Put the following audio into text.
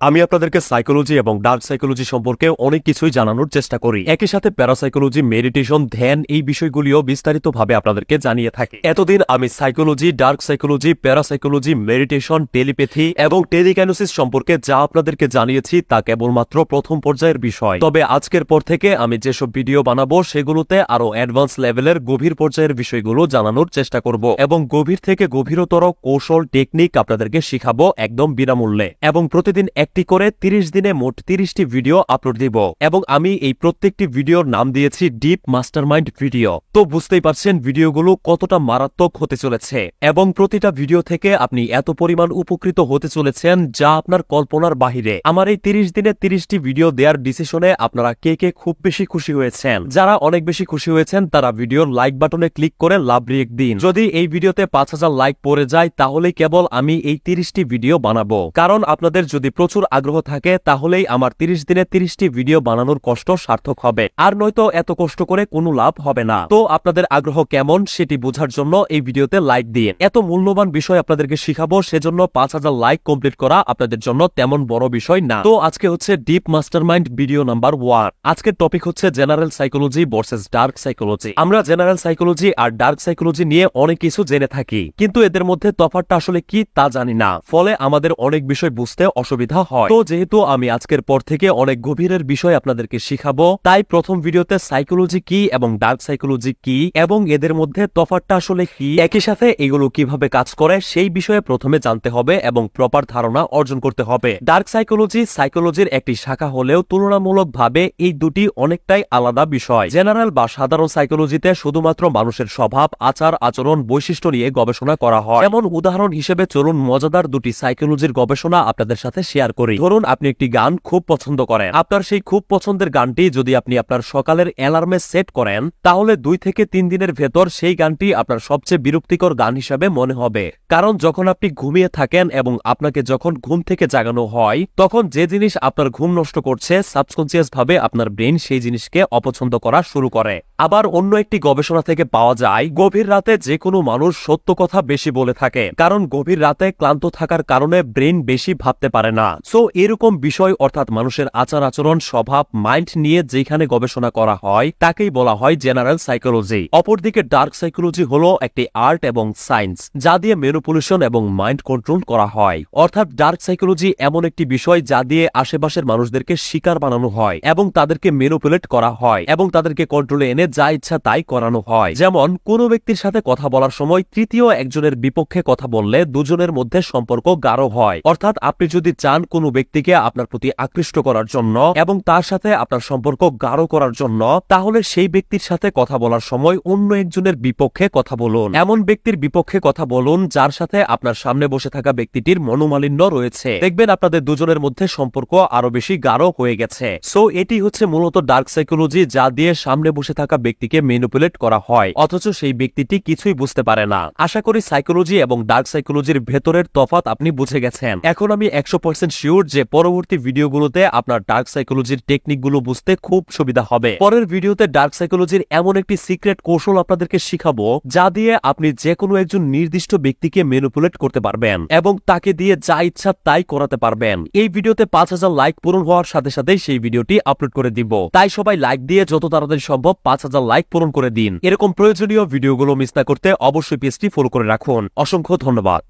আমি আপনাদেরকে সাইকোলজি এবং ডার্ক সাইকোলজি সম্পর্কে অনেক কিছুই জানানোর চেষ্টা করি। একই সাথে প্যারাসাইকোলজি মেডিটেশন ধ্যান এই বিষয়গুলিও বিস্তারিতভাবে আপনাদেরকে জানিয়ে থাকি। এতদিন আমি psychology dark psychology parapsychology meditation telepathy এবং টেলিক্যানোসিস সম্পর্কে যা আপনাদেরকে জানিয়েছি তা কেবলমাত্র প্রথম পর্যায়ের বিষয়। তবে আজকের পর থেকে আমি যেসব ভিডিও বানাবো সেগুলোতে আরও অ্যাডভান্স লেভেলের গভীর পর্যায়ের বিষয়গুলো জানানোর চেষ্টা করব এবং গভীর থেকে গভীরতর কৌশল টেকনিক আপনাদেরকে শিখাবো একদম বিনামূল্যে এবং প্রতিদিন একটি করে তিরিশ দিনে মোট তিরিশটি ভিডিও আপলোড দিব এবং আমি এই প্রত্যেকটি ভিডিওর নাম দিয়েছি ডিপ মাস্টারমাইন্ড ভিডিও। তো বুঝতেই পারছেন ভিডিওগুলো কতটা মারাত্মক হতে চলেছে এবং প্রতিটা ভিডিও থেকে আপনি এত পরিমাণ উপকৃত হতে চলেছেন যা আপনার কল্পনার বাহিরে। আমার এই তিরিশ দিনে তিরিশটি ভিডিও দেওয়ার ডিসিশনে আপনারা কে কে খুব বেশি খুশি হয়েছেন? যারা অনেক বেশি খুশি হয়েছেন, তারা ভিডিওর লাইক বাটনে ক্লিক করে লাভ রিয়েক্ট দিন। যদি এই ভিডিওতে পাঁচ হাজার লাইক পড়ে যায়, তাহলে কেবল আমি এই তিরিশটি ভিডিও বানাবো। কারণ আপনাদের যদি প্রচুর আগ্রহ থাকে, তাহলেই আমার তিরিশ দিনে তিরিশটি ভিডিও বানানোর কষ্ট সার্থক হবে। আর নয়তো এত কষ্ট করে কোনো লাভ হবে না। তো আপনাদের আগ্রহ কেমন সেটি বোঝার জন্য এই ভিডিওতে লাইক দিন। এত মূল্যবান বিষয় আপনাদেরকে শিখাবো, সেজন্য পাঁচ হাজার লাইক কমপ্লিট করা আপনাদের জন্য তেমন বড় বিষয় না। তো আজকে হচ্ছে deep mastermind video number one আজকের টপিক হচ্ছে general psychology versus dark psychology আমরা জেনারেল সাইকোলজি আর ডার্ক সাইকোলজি নিয়ে অনেক কিছু জেনে থাকি। কিন্তু এদের মধ্যে তফাৎটা আসলে কি তা জানি না। ফলে আমাদের অনেক বিষয় বুঝতে অসুবিধা হয়। তো যেহেতু আমি আজকের পর থেকে অনেক গভীরের বিষয় আপনাদেরকে শিখাবো, তাই প্রথম ভিডিওতে সাইকোলজি কি এবং ডার্ক সাইকোলজি কি এবং এদের মধ্যে তফাৎটা আসলে কি, একই সাথে এগুলো কীভাবে কাজ করে সেই বিষয়ে প্রথমে জানতে হবে এবং প্রপার ধারণা অর্জন করতে হবে। ডার্ক সাইকোলজি সাইকোলজির একটি শাখা হলেও তুলনামূলকভাবে এই দুটি অনেকটাই আলাদা বিষয়। জেনারেল বা সাধারণ সাইকোলজিতে শুধুমাত্র মানুষের স্বভাব, আচার, আচরণ, বৈশিষ্ট্য নিয়ে গবেষণা করা হয়। এমন উদাহরণ হিসেবে চলুন মজাদার দুটি সাইকোলজির গবেষণা আপনাদের সাথে শেয়ার করি। ধরুন, আপনি একটি গান খুব পছন্দ করেন। আপনার সেই খুব পছন্দের গানটি যদি আপনি আপনার সকালের অ্যালার্মে সেট করেন, তাহলে দুই থেকে তিন দিনের ভেতর সেই গানটি আপনার সবচেয়ে বিরক্তিকর গান হিসাবে মনে হবে। কারণ, যখন আপনি ঘুমিয়ে থাকেন এবং আপনাকে যখন ঘুম থেকে জাগানো হয়, তখন যে জিনিস আপনার ঘুম নষ্ট করছে সাবকনসিয়াস ভাবে আপনার ব্রেন সেই জিনিসকে অপছন্দ করা শুরু করে। আবার অন্য একটি গবেষণা থেকে পাওয়া যায়, গভীর রাতে যে কোনো মানুষ সত্য কথা বেশি বলে থাকে। কারণ, গভীর রাতে ক্লান্ত থাকার কারণে ব্রেন বেশি ভাবতে পারে না। সো এরকম বিষয় অর্থাৎ মানুষের আচার আচরণ, স্বভাব, মাইন্ড নিয়ে যেখানে গবেষণা করা হয়, তাকেই বলা হয় জেনারেল সাইকোলজি। অপরদিকে ডার্ক সাইকোলজি হল একটি আর্ট এবং সায়েন্স, যা দিয়ে মেনুপুলেশন এবং মাইন্ড কন্ট্রোল করা হয়। অর্থাৎ ডার্ক সাইকোলজি এমন একটি বিষয় যা দিয়ে আশেপাশের মানুষদেরকে শিকার বানানো হয় এবং তাদেরকে মেনুপুলেট করা হয় এবং তাদেরকে কন্ট্রোলে এনে যা ইচ্ছা তাই করানো হয়। যেমন, কোন ব্যক্তির সাথে কথা বলার সময় তৃতীয় একজনের বিপক্ষে কথা বললে দুজনের মধ্যে সম্পর্ক গাঢ় হয়। অর্থাৎ আপনি যদি চান কোনো ব্যক্তিকে আপনার প্রতি আকৃষ্ট করার জন্য এবং তার সাথে আপনার সম্পর্ক গাঢ় করার জন্য, তাহলে সেই ব্যক্তির সাথে কথা বলার সময় অন্য একজনের বিপক্ষে কথা বলুন। এমন ব্যক্তির বিপক্ষে কথা বলুন যার সাথে আপনার সামনে বসে থাকা ব্যক্তিটির মনোমালিন্য রয়েছে। দেখবেন আপনাদের দুজনের মধ্যে সম্পর্ক আরও বেশি গাঢ় হয়ে গেছে। সো, এটি হচ্ছে মূলত ডার্ক সাইকোলজি যা দিয়ে সামনে বসে থাকা ব্যক্তিকে মেনুপুলেট করা হয়, অথচ সেই ব্যক্তিটি কিছুই বুঝতে পারে না। আশা করি সাইকোলজি এবং ডার্ক সাইকোলজির ভেতরের তফাত আপনি বুঝে গেছেন। এখন আমি একশো পার্সেন্ট শিওর যে পরবর্তী ভিডিওগুলোতে আপনার ডার্ক সাইকোলজির টেকনিকগুলো বুঝতে খুব সুবিধা হবে। পরের ভিডিওতে ডার্ক সাইকোলজির এমন একটি সিক্রেট কৌশল আপনাদেরকে শিখাবো, যা দিয়ে আপনি যে কোনো একজন নির্দিষ্ট ব্যক্তিকে মেনুপুলেট করতে পারবেন এবং তাকে দিয়ে যা ইচ্ছা তাই করাতে পারবেন। এই ভিডিওতে পাঁচ হাজার লাইক পূরণ হওয়ার সাথে সাথেই সেই ভিডিওটি আপলোড করে দিব। তাই সবাই লাইক দিয়ে যত তাড়াতাড়ি সম্ভব পাঁচ হাজার লাইক পূরণ করে দিন। এরকম প্রয়োজনীয় ভিডিওগুলো মিস না করতে অবশ্যই পেজটি ফলো করে রাখুন। অসংখ্য ধন্যবাদ।